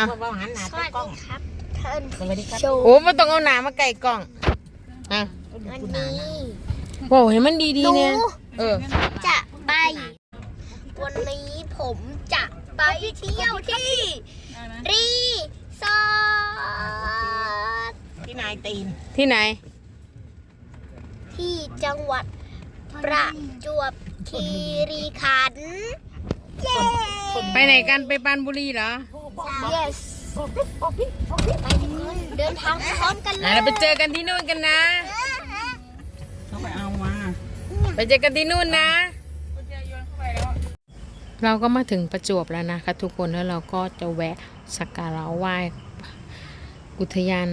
อะว่าหันหน้าสไปวัสกล้อดีงครับท่านสวัสดีครับชมโอ้ไม่ต้องเอาหนามาไก่กล่องอะวันคุณนานี้โอ้เห็นมันดีหๆนูเนี่ยเออจะไป วันนี้ผมจะไปเที่ยวที่ รีสอร์ทที่นายตีนที่ไหน ที่จังหวัดประจวบคีรีขันธ์เย้ ไปไหนกันไปปรานบุรีเหรอ yes ไปกันเดินทางพร้อมกันเลอะยเราไปเจอกันที่นู่นกันนะเขาไปเอามาไปเจอกันที่นู่นนะ เราก็มาถึงประจวบแล้วนะคะทุกคนแล้วเราก็จะแวะสักการะไหว้อุทยาน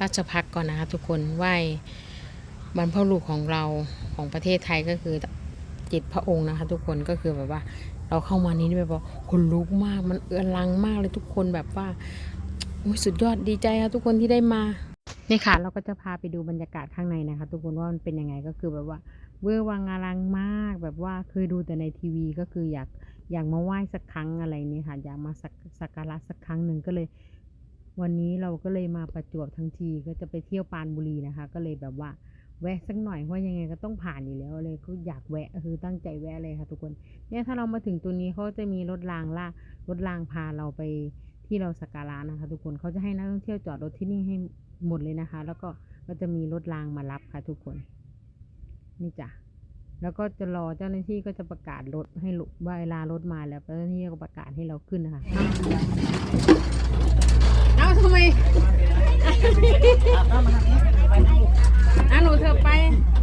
ราชพักษ์ก่อนนะคะทุกคนไหว้บรรพบุรุษของเราของประเทศไทยก็คือเจ็ดพระองค์นะคะ ทุกคนก็คือแบบว่า เราเข้ามานี้แบบว่าคนลุกมากมันเอือลังมากเลยทุกคนแบบว่าอุ๊ยสุดยอดดีใจค่ะทุกคนที่ได้มานี่ค่ะ เราก็จะพาไปดูบรรยากาศข้างในนะคะ ทุกคนว่ามันเป็นยังไงก็คือแบบว่าเวอร์วังอลังมากแบบว่าเคยดูแต่ในทีวีก็คืออยากอยากมาไหว้สักครั้งอะไรนี่ค่ะ อยากมาสักสักการะสักครั้งหนึ่งก็เลย วันนี้เราก็เลยมาประจวบทั้งทีก็จะไปเที่ยวปานบุรีนะคะ ก็เลยแบบว่า แวะสักหน่อยเพราะยังไงก็ต้องผ่านอยู่แล้วเลยก็อยากแวะคือตั้งใจแวะเลยค่ะทุกคน เนี่ยถ้าเรามาถึงตัวนี้เขาจะมีรถรางลากรถรางพาเราไปที่เราสักการะนะคะ ทุกคนเขาจะให้นักท่องเที่ยวจอดรถที่นี่ให้หมดเลยนะคะ แล้วก็ก็จะมีรถรางมารับค่ะ ทุกคน นี่จ้ะแล้วก็จะรอเจ้าหน้าที่ก็จะประกาศรถให้ลุว่าเวลารถมาแล้วเจ้าหน้าที่ก็ประกาศให้เราขึ้นนะคะเอาทำไมอะหนู เ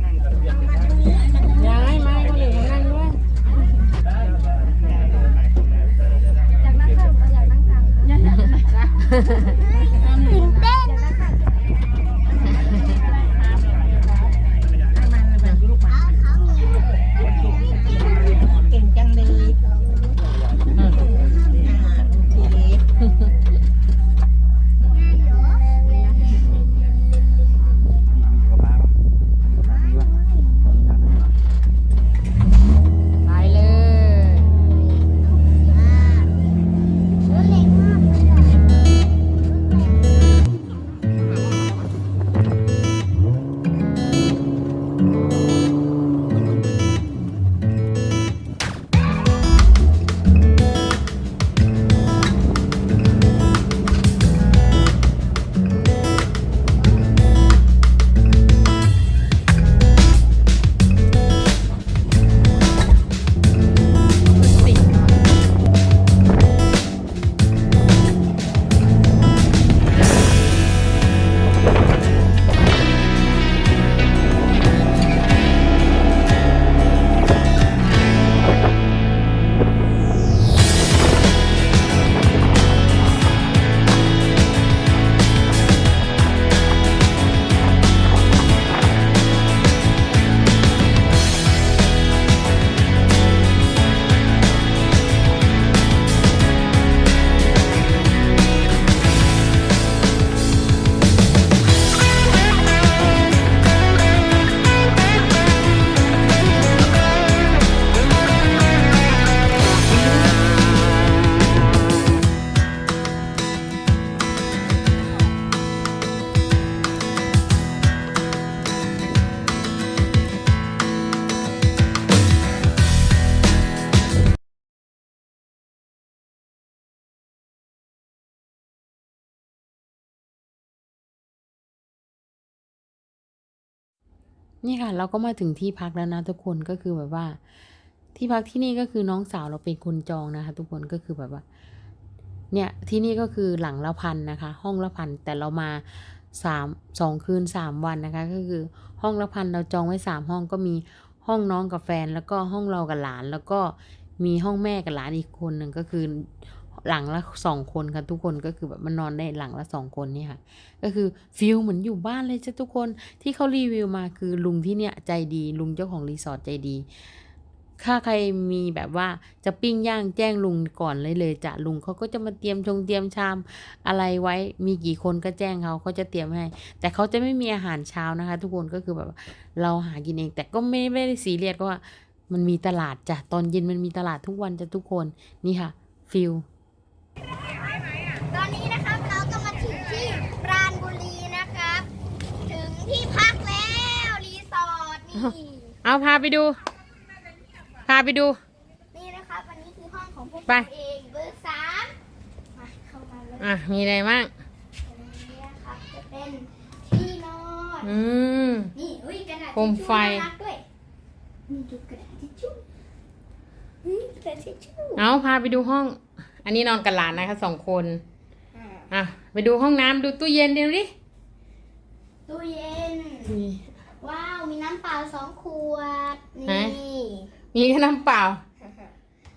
นี่ค่ะ เราก็มาถึงที่พักแล้วนะทุกคนก็คือแบบว่า ที่พักที่นี่ก็คือน้องสาวเราเป็นคนจองนะคะ ทุกคนก็คือแบบว่า เนี่ยที่นี่ก็คือหลังละพันนะคะ ห้องละพันแต่เรามาสามสองคืนสามวันนะคะ ก็คือห้องละพันเราจองไว้สามห้องก็มีห้องน้องกับแฟน แล้วก็ห้องเรากับหลาน แล้วก็มีห้องแม่กับหลานอีกคนหนึ่งก็คือ หลังละสองคนค่ะทุกคนก็คือแบบมันนอนได้หลังละสองคนเนี่ยค่ะก็คือฟิลเหมือนอยู่บ้านเลยจ้ะทุกคนที่เขารีวิวมาคือลุงที่เนี่ยใจดีลุงเจ้าของรีสอร์ทใจดีถ้าใครมีแบบว่าจะปิ้งย่างแจ้งลุงก่อนเลยเลยจ้ะลุงเขาก็จะมาเตรียมชงเตรียมชามอะไรไว้มีกี่คนก็แจ้งเขาเขาจะเตรียมให้ แต่เขาจะไม่มีอาหารเช้านะคะ ทุกคนก็คือแบบเราหากินเอง แต่ก็ไม่ไม่ได้ซีเรียสก็ว่า มันมีตลาดจ้ะตอนเย็นมันมีตลาดทุกวันจ้ะทุกคนนี่ค่ะฟิล ตอนนี้นะครับเราจะมาถึงที่ปราณบุรีนะครับ ถึงที่พักแล้วรีสอร์ทนี่เอาพาไปดู พาไปดู นี่นะครับอันนี้คือห้องของพวกเราเองเบอร์สามมาเข้ามาเลยอะมีอะไรบ้างอืมโคมไฟเอาพาไปดูห้อง อันนี้นอนกับหลานนะคะสองคนอ่าอะไปดูห้องน้ำดูตู้เย็นเดี๋ยวดิตู้เย็นมีว้าวมีน้ำเปล่าสองขวดไหนนี่มีแค่น้ำเปล่า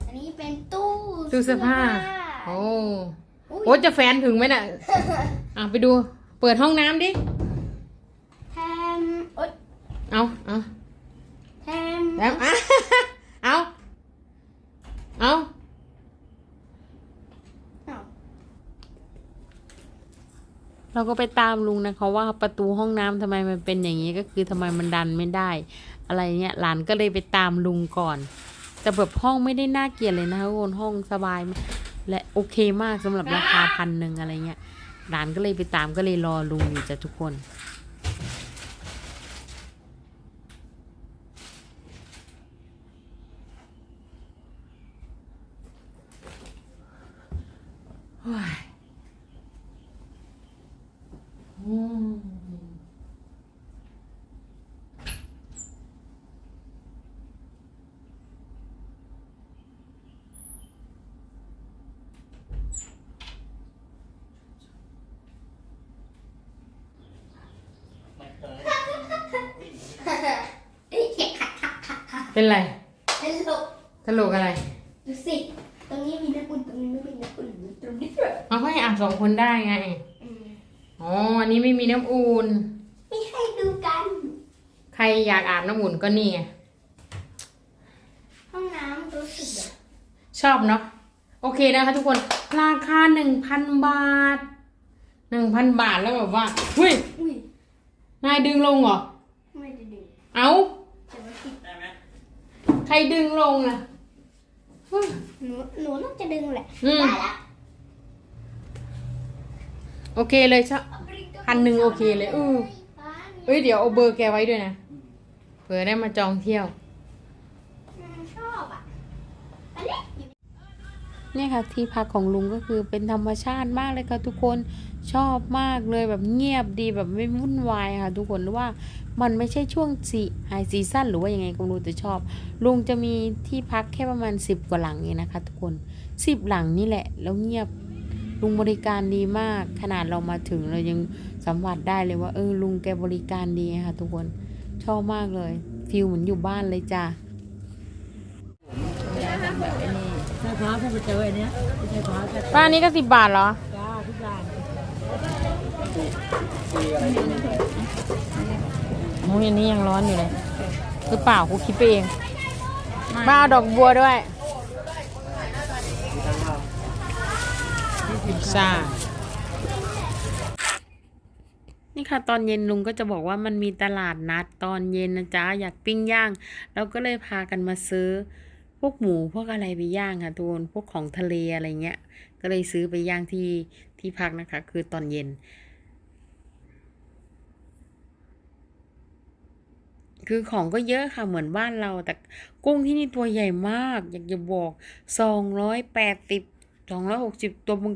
อันนี้เป็นตู้ตู้เสื้อผ้า โอ้อุ๊ยโอ้จะแฟนถึงไหมน่ะ อะไปดู เปิดห้องน้ำดิแทมโอ๊ยเอาเอาแทมแล้วอะเอาเอา อ้าว เราก็ไปตามลุงนะคะว่าประตูห้องน้ำทำไมมันเป็นอย่างนี้ก็คือทำไมมันดันไม่ได้ อะไรเงี้ยหลานก็เลยไปตามลุงก่อน แต่แบบห้องไม่ได้น่าเกลียดเลยนะคะคนห้องสบาย และโอเคมากสำหรับราคาพันหนึ่งอะไรเงี้ยหลานก็เลยไปตามก็เลยรอลุงอยู่จ้ะทุกคน ว้ายอืม เป็นไรเป็นลกตลกอะไร ดูสิ ตรงนี้มีน้ำอุ่น ตรงนี้ไม่มีน้ำอุ่น ตรงนี้ด้วยเอาก็ให้อาบสองคนได้ไง อืมอ๋ออันนี้ไม่มีน้ำอุ่น ไม่ให้ดูกัน ใครอยากอาบน้ำอุ่นก็นี่ไงห้องน้ำรู้สึกแบบชอบเนาะ โอเคนะคะทุกคน ราคาหนึ่งพันบาทหนึ่งพันบาทแล้วแบบว่าเฮ้ย อุ้ยนายดึงลงเหรอ ไม่ได้ดึงเอาแต่ว่าติดใครดึงลงอะเฮ้ยหนูหนูน่าจะดึงแหละอืม ได้ละ โอเคเลยชอบพันหนึ่งโอเคเลยอือเอ้ยเดี๋ยวเอาเบอร์แกไว้ด้วยนะเผื่อได้มาจองเที่ยวอืมชอบอะอันนี้เนี่ยค่ะที่พักของลุงก็คือเป็นธรรมชาติมากเลยค่ะทุกคนชอบมากเลยแบบเงียบดีแบบไม่วุ่นวายค่ะ ทุกคนหรือว่ามันไม่ใช่ช่วงสีไฮซีซั่นหรือว่ายังไงก็ไม่รู้แต่ชอบ ลุงจะมีที่พักแค่ประมาณสิบกว่าหลังเองนะคะ ทุกคนสิบหลังนี่แหละ แล้วเงียบ ลุงบริการดีมาก ขนาดเรามาถึงเรายังสัมผัสได้เลยว่า เออลุงแกบริการดีค่ะ ทุกคนชอบมากเลยฟิลเหมือนอยู่บ้านเลยจ้าใช่ครับถ้าไปเจอไอ้เนี้ยใช่ครับจะป้านี้ก็สิบบาทเหรอจ้าทุกอย่างโอ้ยอันนี้ยังร้อนอยู่เลยหรือเปล่ากูคิดไปเองบ้าเอาดอกบัวด้วย ซ่า นี่ค่ะ ตอนเย็นลุงก็จะบอกว่ามันมีตลาดนัดตอนเย็นนะจ๊ะ อยากปิ้งย่าง เราก็เลยพากันมาซื้อ พวกหมูพวกอะไรไปย่างค่ะทุกคนพวกของทะเลอะไรเงี้ย ก็เลยซื้อไปย่างที่ที่พักนะคะ คือตอนเย็นคือของก็เยอะค่ะเหมือนบ้านเราแต่กุ้งที่นี่ตัวใหญ่มาก อยากจะบอกสองร้อยแปดสิบสองร้อยหกสิบตัวมึง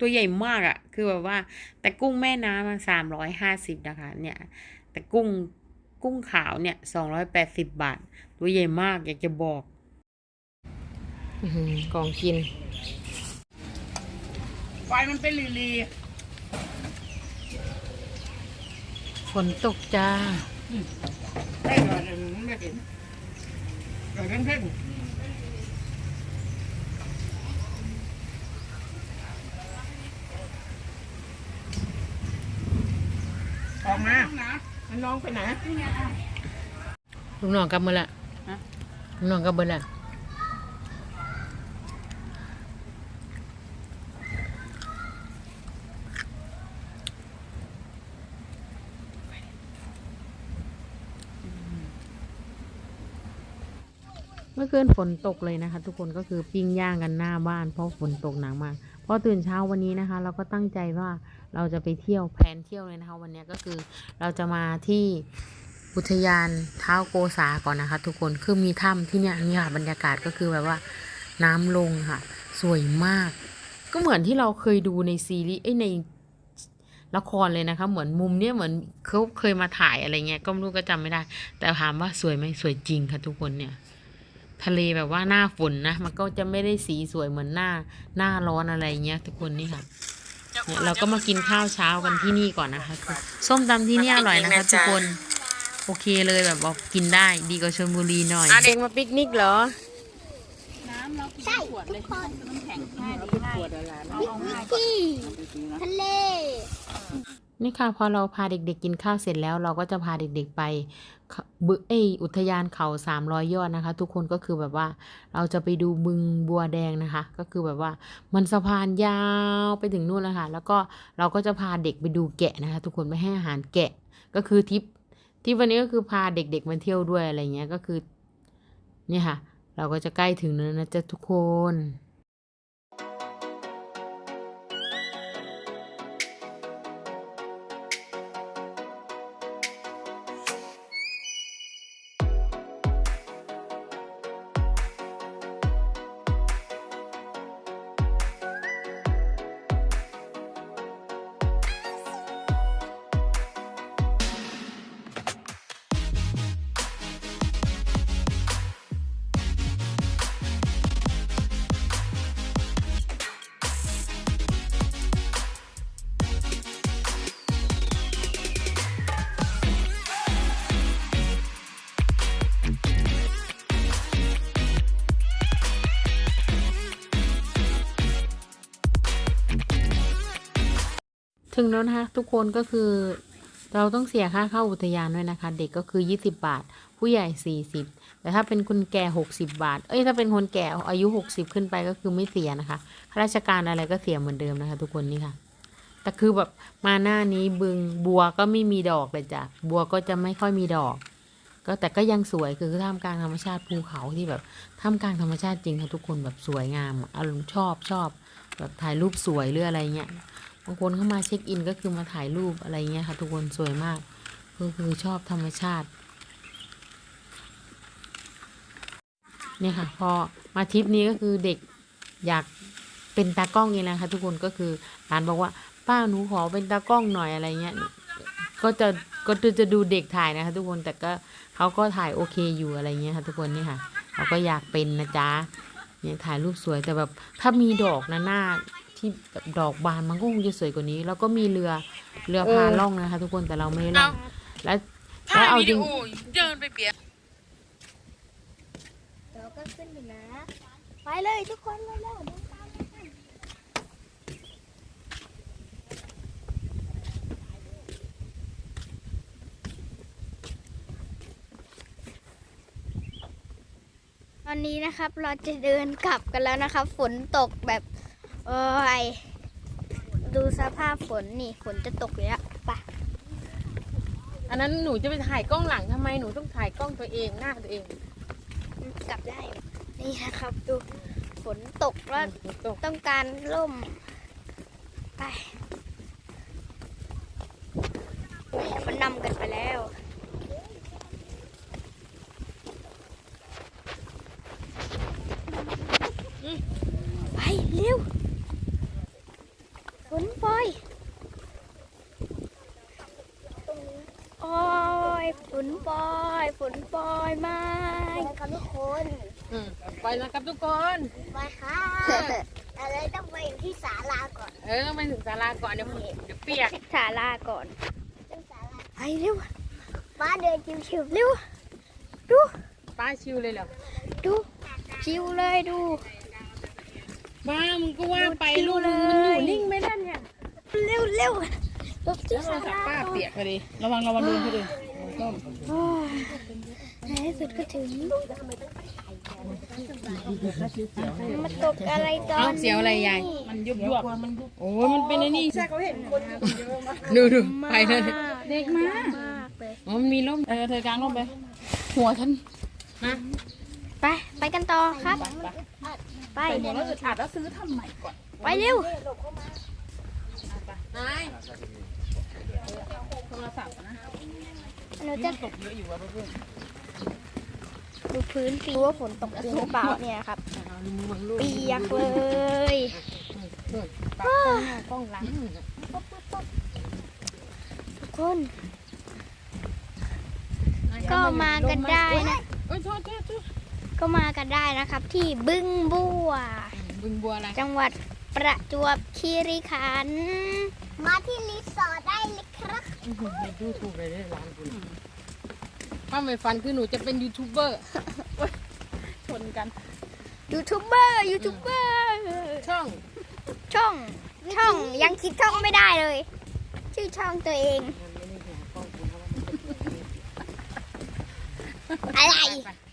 ตัวใหญ่มากอะ่ะ คือแบบว่า แต่กุ้งแม่น้ำสามร้อยห้าสิบนะคะ เนี่ย แต่กุ้งกุ้งขาวเนี่ยสองร้อยแปดสิบบาท ตัวใหญ่มากอยากจะบอกกองกิน ไฟมันเป็นลีลีฝนตกจ้าได้หน่อยหนึ่งไม่เห็นเกิดเพ่ง ออกมามันน้องไปไหนลุงหนองกลับมือละฮะลุงหนองกลับมือละเมื่อคืนฝนตกเลยนะคะ ทุกคนก็คือปิ้งย่างกันหน้าบ้านเพราะฝนตกหนักมาก พอตื่นเช้าวันนี้นะคะ เราก็ตั้งใจว่าเราจะไปเที่ยวแพลนเที่ยวเลยนะคะ วันนี้ก็คือเราจะมาที่อุทยานเท้าโกษาก่อนนะคะ ทุกคนคือมีถ้ำที่เนี่ยนี่ค่ะบรรยากาศก็คือแบบว่าน้ำลงค่ะ สวยมาก ก็เหมือนที่เราเคยดูในซีรีส์เอ้ในละครเลยนะคะ เหมือนมุมเนี้ยเหมือนเขาเคยมาถ่ายอะไรเงี้ยก็ไม่รู้ก็จำไม่ได้ แต่ถามว่าสวยไหมสวยจริงค่ะทุกคนเนี่ย ทะเลแบบว่าหน้าฝนนะ มันก็จะไม่ได้สีสวยเหมือนหน้าหน้าร้อนอะไรเงี้ยทุกคนนี่ค่ะเนี่ยเราก็มากินข้าวเช้ากันที่นี่ก่อนนะคะส้มตำที่นี่อร่อยนะคะทุกคนโอเคเลยแบบบอกกินได้ดีกว่าชลบุรีหน่อยเด็กมาปิกนิกเหรอน้ำเรากินใช่ขวดเลยทุกคนน้ำแข็งง่ายดีง่ายขวดอะไรนะวิกวิกกี้ทะเลนี่ค่ะพอเราพาเด็กๆกินข้าวเสร็จแล้วเราก็จะพาเด็กๆไปเขา บึเออุทยานเขาสามร้อยยอดนะคะ ทุกคนก็คือแบบว่า เราจะไปดูบึงบัวแดงนะคะ ก็คือแบบว่ามันสะพานยาวไปถึงนู่นแล้วค่ะ แล้วก็เราก็จะพาเด็กไปดูแกะนะคะ ทุกคนไปให้อาหารแกะ ก็คือทริปทริปวันนี้ก็คือพาเด็กๆมาเที่ยวด้วยอะไรเงี้ยก็คือ เนี่ยค่ะ เราก็จะใกล้ถึงแล้วนะจ๊ะทุกคน ถึงแล้วนะคะทุกคนก็คือเราต้องเสียค่าเข้าอุทยานด้วยนะคะ เด็กก็คือ 20 บาท ผู้ใหญ่ 40 แต่ถ้าเป็นคนแก่ 60 บาท เอ้ยถ้าเป็นคนแก่อายุ 60 ขึ้นไปก็คือไม่เสียนะคะข้าราชการอะไรก็เสียเหมือนเดิมนะคะ ทุกคนนี่ค่ะ แต่คือแบบมาหน้านี้บึงบัวก็ไม่มีดอกเลยจ้ะบัวก็จะไม่ค่อยมีดอก ก็แต่ก็ยังสวยคือท่ามกลางธรรมชาติภูเขาที่แบบท่ามกลางธรรมชาติจริงค่ะทุกคนแบบสวยงามอะอารมณ์ชอบชอบ แบบถ่ายรูปสวยหรืออะไรเงี้ย บางคนเข้ามาเช็คอินก็คือมาถ่ายรูปอะไรเงี้ยค่ะ ทุกคนสวยมากก็คือชอบธรรมชาติ เนี่ยค่ะ พอมาทริปนี้ก็คือเด็กอยากเป็นตากล้องเองนะคะทุกคนก็คือร้านบอกว่า ป้าหนูขอเป็นตากล้องหน่อยอะไรเงี้ยก็จะก็จะจะดูเด็กถ่ายนะคะทุกคนแต่ก็เขาก็ถ่ายโอเคอยู่อะไรเงี้ยค่ะ ทุกคนนี่ค่ะเขาก็อยากเป็นนะจ๊ะเนี่ยถ่ายรูปสวยแต่แบบถ้ามีดอกนะหน้า ที่แบบดอกบานมันก็คงจะสวยกว่านี้ แล้วก็มีเรือเรือพาล่องนะคะ ทุกคนแต่เราไม่ได้ล่องแล้วแล้วเอาจริงเดินไปเปียกเราก็ขึ้นอยู่นะ ไปเลยทุกคนไปเลยเดินตามไปกันตอนนี้นะครับเราจะเดินกลับกันแล้วนะครับ ฝนตกแบบ โอ้ย ดูสภาพฝนนี่ฝนจะตกอยู่แล้วไปอันนั้นหนูจะไปถ่ายกล้องหลังทำไมหนูต้องถ่ายกล้องตัวเองหน้าตัวเองกลับได้นี่นะครับ ดูฝนตกแล้วหนูตกต้องการร่ม ไปมันนำกันไปแล้ว ไปเร็ว ฝนปล่อยโอ้ยฝนปล่อยฝนปล่อยมาครับทุกคนอืมไปแล้วครับทุกคนไปค่ะอะไรต้องไปที่ศาลาก่อน เออไปถึงศาลาก่อนเดี๋ยวเดี๋ยวเปียกศาลาก่อนไปเร็วมาเดินชิวๆเร็วดูป้าชิวเลยเหรอดูชิวเลยดู บ้ามึงก็ว่าไปชิวลูกเลมันอยู่ยนิ่งไม่ได้เนี่ยเร็วเร็วรถที่ศาลาป้าเปียกพอดีระวังระวังโดนเขาดิต้มโอ้ยในที่สุดก็ถึงมาตกอะไรตอนเอาเสียวอะไรยายมันยุบยวบมันยุบโอ้ยมันเป็นไอ้นี่ใช่เขาเห็นคนเยอะมากดูดูไปเลยเด็กมากมากเลยอ๋อมันมีร่มเออเธอกลางลงไปหัวฉันมาไปไปกันต่อครับ ไปใส่หัวแล้วอึดอัดแล้วซื้อทำใหม่ก่อนไปเร็วนายโทรศัพท์นะหนูจะตกเยอะอยู่ว่ะเพื่อนดูพื้นปีว่าฝนตกจริงหรือเปล่าเนี่ยครับเอาดูมือวางลูกเปียกเลยปากกล้องหน้ากล้องหลังทุกคน ก็มากันได้นะเอ้ยโทษโทษโทษ ก็มากันได้นะครับ ที่บึ้งบัว บึงบัวอะไรจังหวัดประจวบคีรีขันธ์มาที่รีสอร์ทได้เลยครับไม่ดูถูกเลยได้ร้านคุณถ้าไม่ฟันคือหนูจะเป็นยูทูบเบอร์ชนกัน ยูทูบเบอร์ยูทูบเบอร์ช่องช่อง ช่องยังคิดช่องไม่ได้เลย ชื่อช่องตัวเอง มันไม่ได้หากล้องคุณเพราะว่ามันเป็นตัวเอง อะไร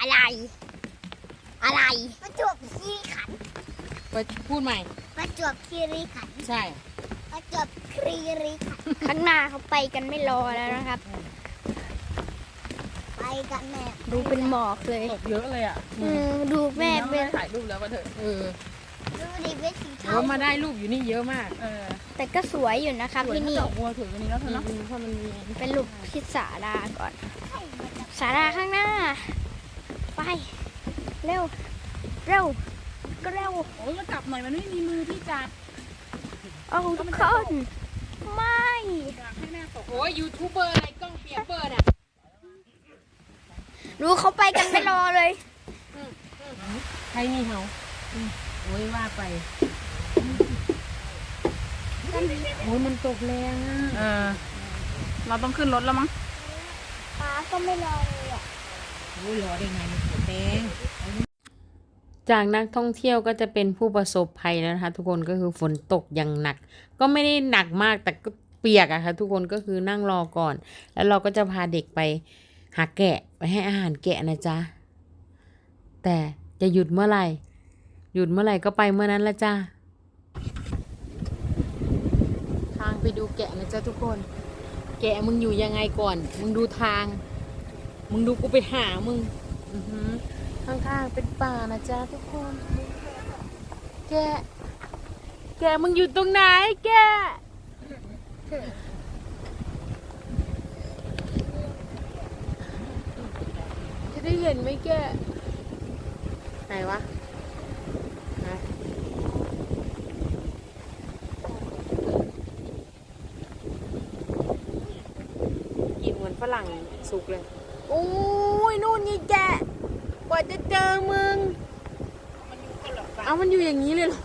อะไร อะไร ประจวบคีรีขันธ์ไปพูดใหม่ ประจวบคีรีขันธ์ใช่ ประจวบคีรีขันธ์ข้างหน้าเขาไปกันไม่รอแล้วนะครับ ไปกันแม่ดูเป็นหมอกเลยตกเยอะเลยอะเออดูแม่เป็น ถ่ายรูปแล้วก็เถอะเออดูดิเป็นสีเอเทาอมาได้รูปอยู่นี่เยอะมาก เออแต่ก็สวยอยู่นะครับที่นี่ ดอกบัวถือวันนี้แล้วเถอะเนาะ เพราะมันมี เป็นรูปพิสาดาก่อนสาดาข้างหน้าไป เร็ว เร็ว ก็เร็ว โอ้ยมาจับหน่อยมันไม่มีมือที่จับเอาทุกคนไม่อยากให้แม่ตกโอ้ยยูทูบเบอร์อะไรกล้องเปียกเบอร์น่ะรู้เขาไปกันไม่รอเลย ใครมีเหาโอ้ยว่าไปโอ้ยมันตกแรงอะ เออ เราต้องขึ้นรถแล้วมั้งป้าก็ไม่รอเลยอะ โอ้ยรอได้ไงมันตกแรงจากนักท่องเที่ยวก็จะเป็นผู้ประสบภัยแล้วนะคะทุกคนก็คือฝนตกอย่างหนัก ก็ไม่ได้หนักมากแต่ก็เปียกอะค่ะทุกคนก็คือนั่งรอก่อน แล้วเราก็จะพาเด็กไปหาแกะไปให้อาหารแกะนะจ๊ะแต่จะหยุดเมื่อไหร่ หยุดเมื่อไหร่ก็ไปเมื่อนั้นละจ้าทางไปดูแกะนะจ๊ะทุกคน แกะมึงอยู่ยังไงก่อน มึงดูทาง มึงดูกูไปหามึงอือหือข้างๆเป็นป่านะจ๊ะทุกคน แกะแกะมึงอยู่ตรงไหนแกะจะได้เห็นไหมแกะไหนวะฮะกินเหมือนฝรั่งสุกเลยโอ้ยนู่นไงแกะกว่าจะเจอมึง เอามันอยู่อย่างนี้เลยเหรอ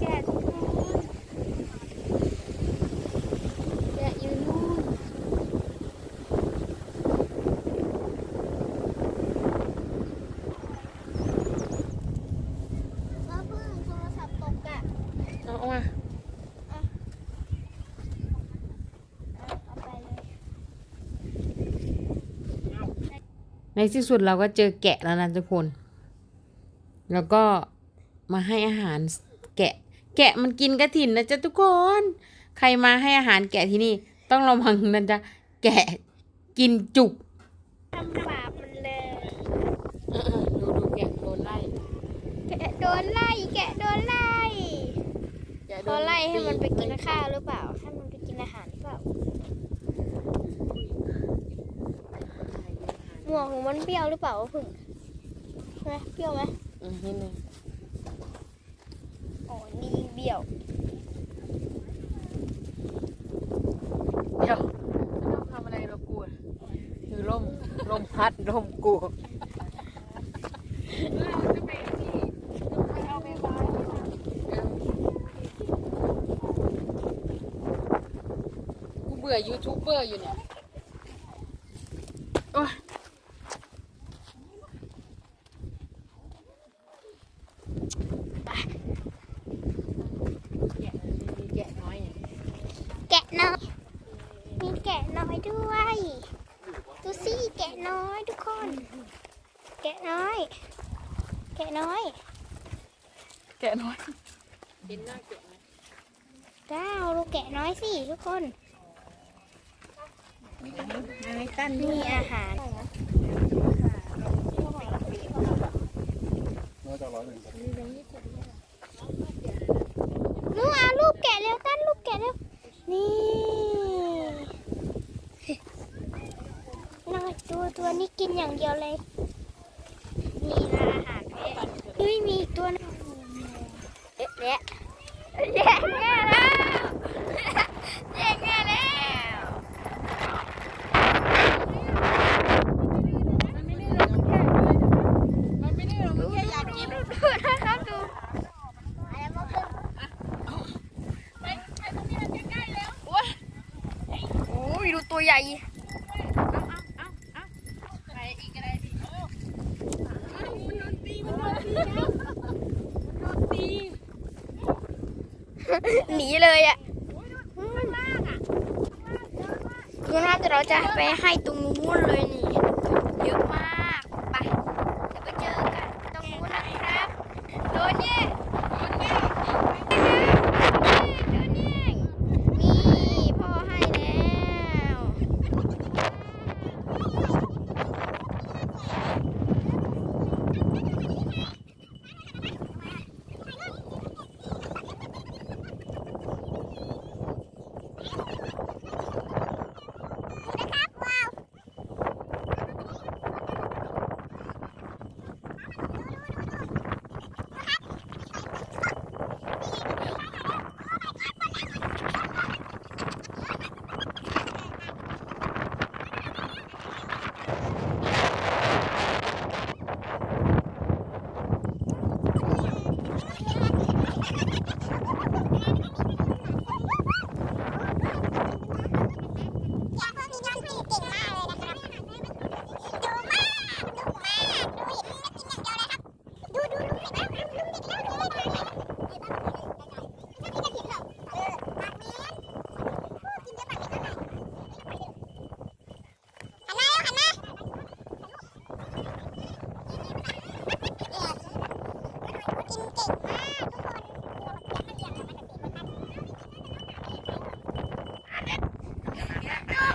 แกะทุกคนแกะอยู่นู่นก็เพิ่งโทรศัพท์ตกอะ เอาเอามา เอาไปเลย ใน ที่สุดเราก็เจอแกะแล้วนะทุกคน แล้วก็มาให้อาหารแกะ แกะมันกินกระถินนะจ๊ะทุกคน ใครมาให้อาหารแกะที่นี่ ต้องระวังนะจ๊ะแกะกินจุกทำบาปมันเลยเออๆดูดูแกะโดนไล่แกะโดนไล่แกะโดนไล่แกะโดเขาไล่ให้มันไปกินตีข้าวหรือเปล่า ให้มันไปกินอาหารหรือเปล่า หมวกของมันเปรี้ยวหรือเปล่าวะพึ่งใช่ไหมเปรี้ยวไหมอืมนิดนึงอ๋อนี่ยิ่งเบี้ยวเดี๋ยวไม่ต้องทำอะไรเรากลัวคือลมลมพัดลมกลัวกูเบื่อยูทูบเบอร์อยู่เนี่ย ด้วย ดูสิแกะน้อยทุกคน แกะน้อย แกะน้อย แกะน้อยเป็นหน้าแกะน้อยด้าวลูกแกะน้อยสิทุกคนไม้ตั้นนี่อาหารน้อนลูกอาลูกแกะเร็วตั้นลูกแกะเร็วนี่ ตัวนี้กินอย่างเดียวเลย นี่นะอาหารแพะเฮ้ยมีอีกตัวนึงเอ๊ะแยะแยะแย่แล้วแย่แย่แล้วมันไม่ด้หรอกมันแค่อยากกิน ดูนะครับดูอะไรมาเพิ่มโอ้ยดูตัวใหญ่ ไปอีกอะไรดิโอ้อ้าวมันโดนตีมันโดนตีแล้วโดนตี ห นีเลยอะคือน่าจะเราจะไปให้ตรงนู้นเลยนี่เยอะมาก ไป เดี๋ยวไปเจอกันตรงนู้นนะครับ โดนแย่โดนแย่โดนแย่นี่พ่อให้แล้ว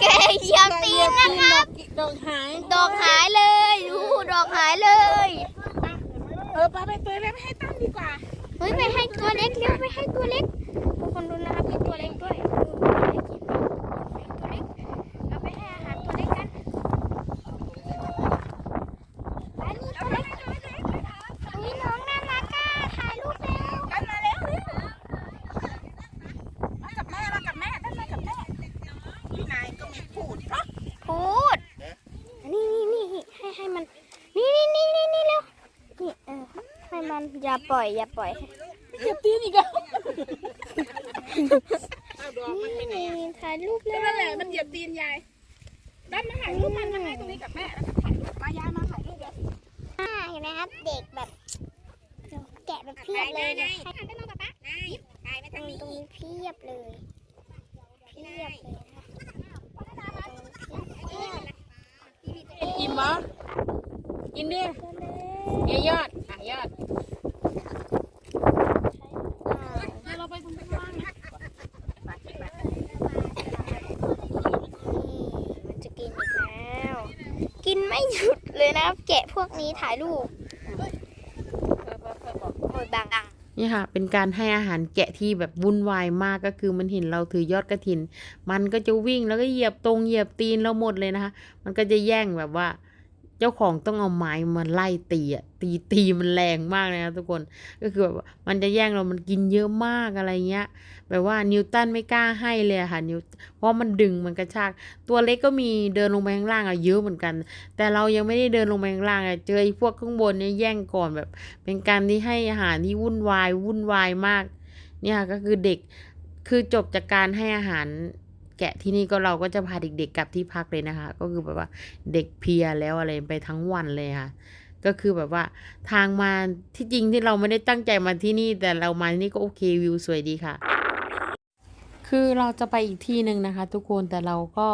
แกเหยียบตีนนะครับ ดอกหาย ดอกหายเลยดูดอกหายเลย เออไปไปเตยไปให้ตั้งดีกว่า เฮ้ยไปให้ตัวเล็กเร็วไปให้ตัวเล็กทุกคนดูนะครับมีตัวเล็กด้วยดูตัวเล็กกินตัวเล็กเราไปให้อาหารตัวเล็กกันไปนี่ตัวเล็กอุ้ยน้องน่ารักอะถ่ายรูปแล้ว กันมาแล้วมากับแม่มากับแม่ตั้งมากับแม่พี่นายก็ไม่พูดเพราะ พูดนี่นี่นี่ให้ให้มัน นี่นี่นี่นี่นี่เร็วนี่เออให้มัน อย่าปล่อยอย่าปล่อยเหยียบตีนอีกแล้วนี่ถ่ายรูปแล้วนั่นแหละมันเหยียบตีนยายด้านมาถ่ายรูปมันมาให้ตรงนี้กับแม่แล้วก็ถ่ายรูปมายายมาถ่ายรูปเดี๋ยวอ่าเห็นไหมครับเด็กแบบแกะแบบเพียบเลยนะให้ตรงนี้เพียบเลยเพียบเลยนะกินบ่กินดิเยยอดอะยอด เราไปตรงข้างล่างนะ มันจะกินอีกแล้ว กินไม่หยุดเลยนะครับ แกะพวกนี้ถ่ายรูปโอ้ยบางอะนี่ค่ะ เป็นการให้อาหารแกะที่แบบวุ่นวายมากก็คือมันเห็นเราถือยอดกระถิน มันก็จะวิ่งแล้วก็เหยียบตรงเหยียบตีนเราหมดเลยนะคะ มันก็จะแย่งแบบว่า เจ้าของต้องเอาไม้มาไล่ตีอะตีตีมันแรงมากเลยนะทุกคนก็คือแบบมันจะแย่งเรามันกินเยอะมากอะไรเงี้ยแบบว่านิวตันไม่กล้าให้เลยค่ะนิวเพราะมันดึงมันกระชาก ตัวเล็กก็มีเดินลงไปข้างล่างอะเยอะเหมือนกัน แต่เรายังไม่ได้เดินลงไปข้างล่างอะเจอไอ้พวกข้างบนเนี่ยแย่งก่อนแบบ เป็นการที่ให้อาหารที่วุ่นวายวุ่นวายมาก เนี่ยก็คือเด็กคือจบจากการให้อาหาร แกะที่นี่ก็เราก็จะพาเด็กๆกลับที่พักเลยนะคะ ก็คือแบบว่าเด็กเพียแล้วอะไรไปทั้งวันเลยค่ะ ก็คือแบบว่าทางมาที่จริงที่เราไม่ได้ตั้งใจมาที่นี่ แต่เรามาที่นี่ก็โอเควิวสวยดีค่ะ คือเราจะไปอีกที่หนึ่งนะคะ ทุกคนแต่เราก็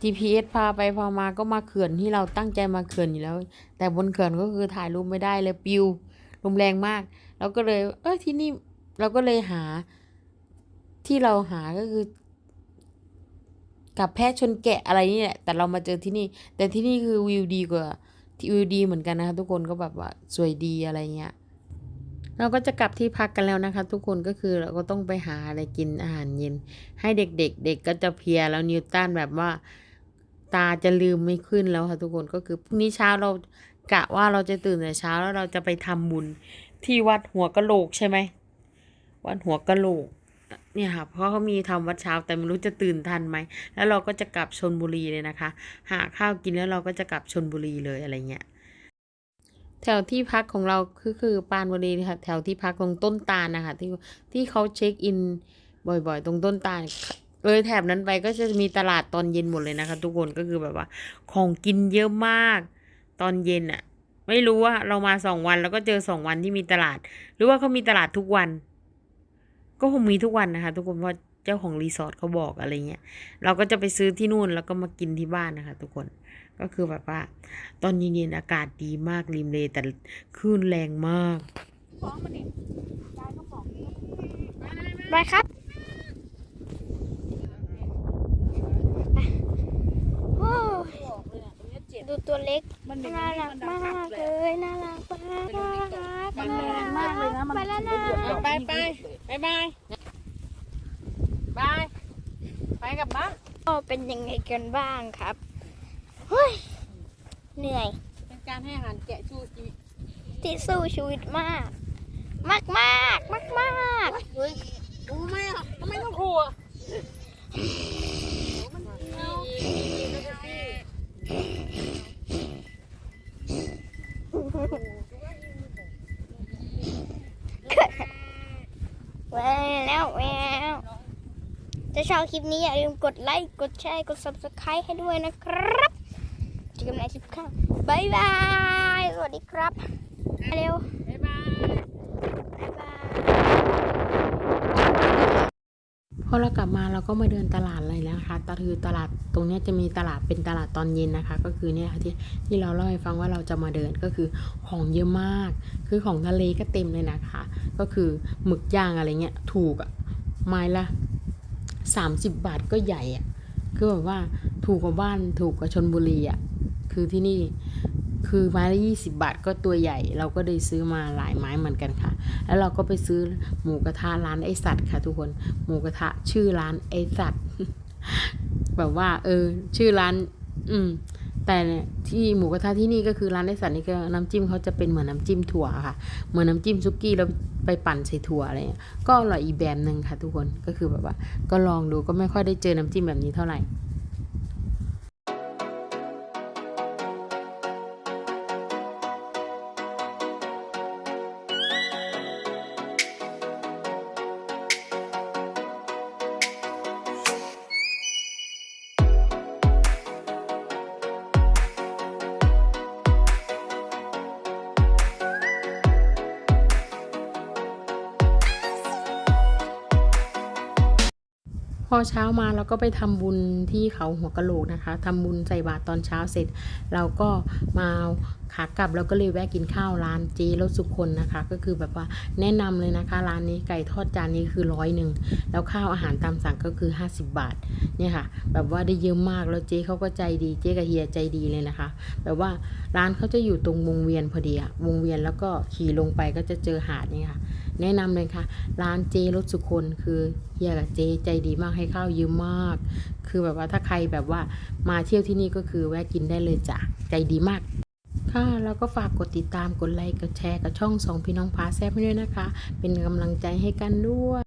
GPS พาไปพามาก็มาเขื่อนที่เราตั้งใจมาเขื่อนอยู่แล้ว แต่บนเขื่อนก็คือถ่ายรูปไม่ได้เลยปิวลมแรงมากเราก็เลย เออที่นี่เราก็เลยหาที่เราหาก็คือ กับแพะชนแกะอะไรนี่แหละ แต่เรามาเจอที่นี่ แต่ที่นี่คือวิวดีกว่าที่วิวดีเหมือนกันนะคะทุกคนก็แบบว่าสวยดีอะไรเงี้ยเราก็จะกลับที่พักกันแล้วนะคะ ทุกคนก็คือเราก็ต้องไปหาอะไรกินอาหารเย็น ให้เด็กๆเด็กก็จะเพียแล้วนิวตันแบบว่า ตาจะลืมไม่ขึ้นแล้วค่ะทุกคนก็คือพรุ่งนี้เช้าเรากะว่าเราจะตื่นแต่เช้าแล้วเราจะไปทำบุญที่วัดหัวกะโหลกใช่ไหมวัดหัวกะโหลก เนี่ยค่ะเพราะเขามีทำวัดเช้าแต่ไม่รู้จะตื่นทันไหม แล้วเราก็จะกลับชนบุรีเลยนะคะ หาข้าวกินแล้วเราก็จะกลับชนบุรีเลยอะไรเงี้ยแถวที่พักของเราคือคือปานบุรีค่ะแถวที่พักตรงต้นตาลนะคะที่ที่เขาเช็คอินบ่อยๆ ตรงต้นตาลเลยแถบนั้นไปก็จะมีตลาดตอนเย็นหมดเลยนะคะ ทุกคนก็คือแบบว่า ของกินเยอะมาก ตอนเย็นอะไม่รู้ว่าเรามาสองวันแล้วก็เจอสองวันที่มีตลาด หรือว่าเขามีตลาดทุกวัน ก็คงมีทุกวันนะคะ ทุกคนเพราะเจ้าของรีสอร์ทเขาบอกอะไรเงี้ยเราก็จะไปซื้อที่นู่นแล้วก็มากินที่บ้านนะคะ ทุกคนก็คือแบบว่า ตอนเย็นๆอากาศดีมากริมเลแต่คลื่นแรงมากฟ้องมันดิยายก็บอกไปครับโอ้ย บอกเลยเนี่ยตรงเนี้ยเจ็บ ดูตัวเล็ก มันเป็นน่ารักมันมาดังกเลเลยยน่ารักมากน่ารักมันแรงมากเลยนะมันไปแล้วนะไปไปไปบายบายไปกลับบ้านก็เป็นยังไงกันบ้างครับ เฮ้ย เหนื่อย เป็นการให้อาหารแกะชูชีวิตที่สู้ชีวิตมาก มากมากมากมากเฮ้ยกูไม่อะทำไมต้องขู่อะ แวแล้วแววถ้าชอบคลิปนี้อย่าลืมกดไลค์กดแชร์กด subscribe ให้ด้วยนะครับเจอกันในคลิปข้างบายบาย สวัสดีครับ เร็ว บ๊ายบาย บ๊ายบาย พอเรากลับมาเราก็มาเดินตลาดเลยนะคะตคือตลาดตรงนี้จะมีตลาดเป็นตลาดตอนเย็นนะคะ ก็คือเนี่ยค่ะที่ที่เราเล่าให้ฟังว่าเราจะมาเดินก็คือของเยอะมาก คือของทะเลก็เต็มเลยนะคะ ก็คือหมึกย่างอะไรเงี้ยถูกอะไม้ละสามสิบบาทก็ใหญ่อะคือแบบว่าถูกกว่าบ้านถูกกว่าชนบุรีอะคือที่นี่ คือไม้ละยี่สิบาทก็ตัวใหญ่ เราก็ได้ซื้อมาหลายไม้เหมือนกันค่ะ แล้วเราก็ไปซื้อหมูกระทะร้านไอสัตว์ค่ะทุกคน หมูกระทะชื่อร้านไอสัตว์ แบบว่า เออ ชื่อร้าน อืม แต่เนี่ยที่หมูกระทะที่นี่ก็คือร้านไอสัตว์นี่ก็น้ำจิ้มเขาจะเป็นเหมือนน้ำจิ้มถั่วค่ะ เหมือนน้ำจิ้มซุกี้แล้วไปปั่นใส่ถั่วอะไรเงี้ย ก็อร่อยอีแบบหนึ่งค่ะ ทุกคน ก็คือแบบว่า ก็ลองดูก็ไม่ค่อยได้เจอน้ำจิ้มแบบนี้เท่าไหร่ เช้ามาเราก็ไปทำบุญที่เขาหัวกะโหลกนะคะทำบุญใส่บาตรตอนเช้าเสร็จ เราก็มาขากลับเราก็เลยแวะกินข้าวร้านเจรสสุคนนะคะ ก็คือแบบว่าแนะนำเลยนะคะ ร้านนี้ไก่ทอดจานนี้คือร้อยหนึ่งแล้วข้าวอาหารตามสั่งก็คือ 50 บาทเนี่ยค่ะ แบบว่าได้เยอะมากแล้วเจ๊เขาก็ใจดีเจ๊กับเฮียใจดีเลยนะคะ แบบว่าร้านเขาจะอยู่ตรงวงเวียนพอดีอะวงเวียนแล้วก็ขี่ลงไปก็จะเจอหาดนี่ค่ะ แนะนำเลยค่ะ ร้านเจรสสุคนคือเฮียกับเจใจดีมากให้ข้าวเยอะมาก คือแบบว่าถ้าใครแบบว่ามาเที่ยวที่นี่ก็คือแวะกินได้เลยจ้ะใจดีมากค่ะแล้วก็ฝากกดติดตามกดไลค์กดแชร์กับช่องสองพี่น้องพาแซ่บด้วยนะคะ เป็นกำลังใจให้กันด้วย